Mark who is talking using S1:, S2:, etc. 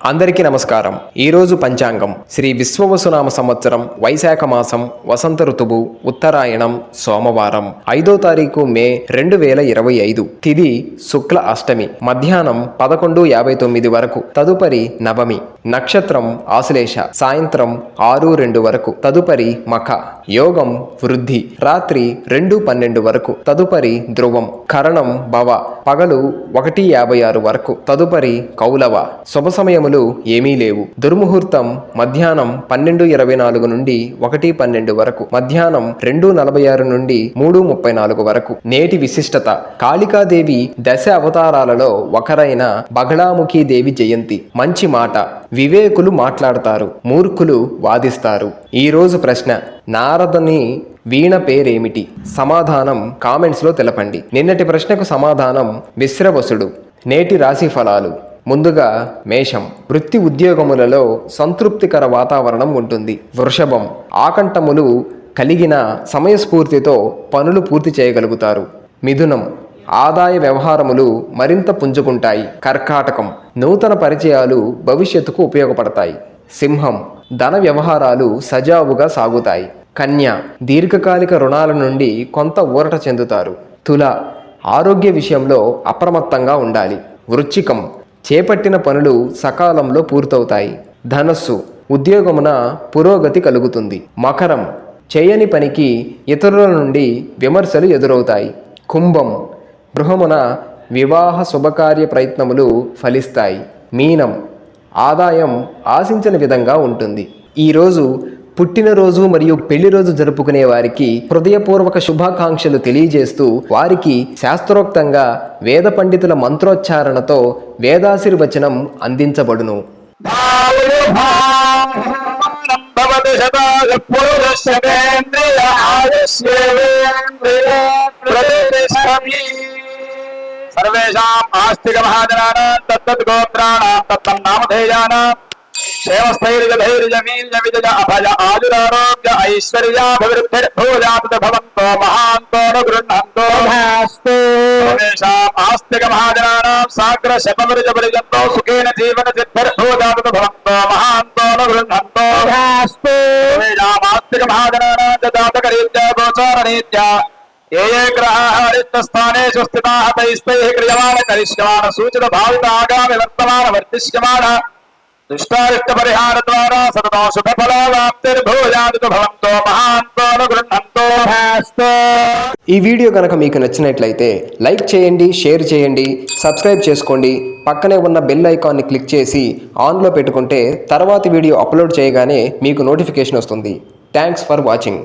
S1: అందరికీ నమస్కారం. ఈరోజు పంచాంగం శ్రీ విశ్వవసునామ సంవత్సరం వైశాఖ మాసం వసంత ఋతువు ఉత్తరాయణం సోమవారం ఐదో తారీఖు మే రెండు వేల ఇరవై ఐదు తిది శుక్ల అష్టమి మధ్యాహ్నం పదకొండు యాభై తొమ్మిది వరకు తదుపరి నవమి నక్షత్రం ఆశ్లేష సాయంత్రం ఆరు రెండు వరకు తదుపరి మఖ యోగం వృద్ధి రాత్రి రెండు పన్నెండు వరకు తదుపరి ధ్రువం కరణం భవ పగలు ఒకటి యాభై ఆరు వరకు తదుపరి కౌలవ శుభ సమయం సమయములు ఏమీ లేవు. దుర్ముహూర్తం మధ్యాహ్నం పన్నెండు ఇరవై నాలుగు నుండి ఒకటి పన్నెండు వరకు మధ్యాహ్నం రెండు నలభై ఆరు నుండి మూడు ముప్పై నాలుగు వరకు. నేటి విశిష్టత కాళికాదేవి దశ అవతారాలలో ఒకరైన బగళాముఖి దేవి జయంతి. మంచి మాట వివేకులు మాట్లాడతారు మూర్ఖులు వాదిస్తారు. ఈ రోజు ప్రశ్న నారదని వీణ పేరేమిటి? సమాధానం కామెంట్స్లో తెలపండి. నిన్నటి ప్రశ్నకు సమాధానం విశ్రవసుడు. నేటి రాశి ఫలాలు. ముందుగా మేషం. వృత్తి ఉద్యోగములలో సంతృప్తికర వాతావరణం ఉంటుంది. వృషభం. ఆకంఠములు కలిగిన సమయస్ఫూర్తితో పనులు పూర్తి చేయగలుగుతారు. మిథునం. ఆదాయ వ్యవహారములు మరింత పుంజుకుంటాయి. కర్కాటకం. నూతన పరిచయాలు భవిష్యత్తుకు ఉపయోగపడతాయి. సింహం. ధన వ్యవహారాలు సజావుగా సాగుతాయి. కన్య. దీర్ఘకాలిక రుణాల నుండి కొంత ఊరట చెందుతారు. తుల. ఆరోగ్య విషయంలో అప్రమత్తంగా ఉండాలి. వృచ్చికం. చేపట్టిన పనులు సకాలంలో పూర్తవుతాయి. ధనస్సు ఉద్యోగమున పురోగతి కలుగుతుంది. మకరం చేయని పనికి ఇతరుల నుండి విమర్శలు ఎదురవుతాయి. కుంభం గృహమున వివాహ శుభకార్య ప్రయత్నములు ఫలిస్తాయి. మీనం ఆదాయం ఆశించిన విధంగా ఉంటుంది. ఈరోజు పుట్టినరోజు మరియు పెళ్ళి రోజు జరుపుకునే వారికి హృదయపూర్వక శుభాకాంక్షలు తెలియజేస్తూ వారికి శాస్త్రోక్తంగా వేద పండితుల మంత్రోచ్చారణతో వేదాశీర్వచనం అందించబడును.
S2: సర్వేషాం ఆస్తిక మహాజనానాం తత్తద్ గోత్రాణాం తత్తం నామధేయానాం క్షేమస్థైర్యధైర్య వీర్య విజయ అభయ ఆయురారోగ్య ఐశ్వర్యాభివృద్ధిర్భూయాత్ భవంతో మహాంతో గృహంతో ఆస్తిక మహాజనానాం సాగ్ర శతవిరజ పరిజంతో సుఖేన జీవన సిద్ధిర్భూయాత్ భవంతో మహాంతో గృహంతో ఆస్తిక మహాజనానాం జాతకరీత్యా గోచారరీత్యా ఏ ఏ గ్రహాः రిక్తస్థానేషు స్థితాः తైస్తైः క్రియమాణ కరిష్యమాణ సూచిత భావిత ఆగామి వర్తమాన వర్తిష్యమాణ దుష్టారిష్ట పరిహార ద్వారా సతతం శుభ ఫలాప్తిర్భూయాది భవంతో మహాంతో గృహంతో
S1: ఈ వీడియో కనుక మీకు నచ్చినట్లయితే లైక్ చేయండి షేర్ చేయండి సబ్స్క్రైబ్ చేసుకోండి. పక్కనే ఉన్న బెల్ ఐకాన్ని క్లిక్ చేసి ఆన్లో పెట్టుకుంటే తర్వాతి వీడియో అప్లోడ్ చేయగానే మీకు నోటిఫికేషన్ వస్తుంది. Thanks for watching.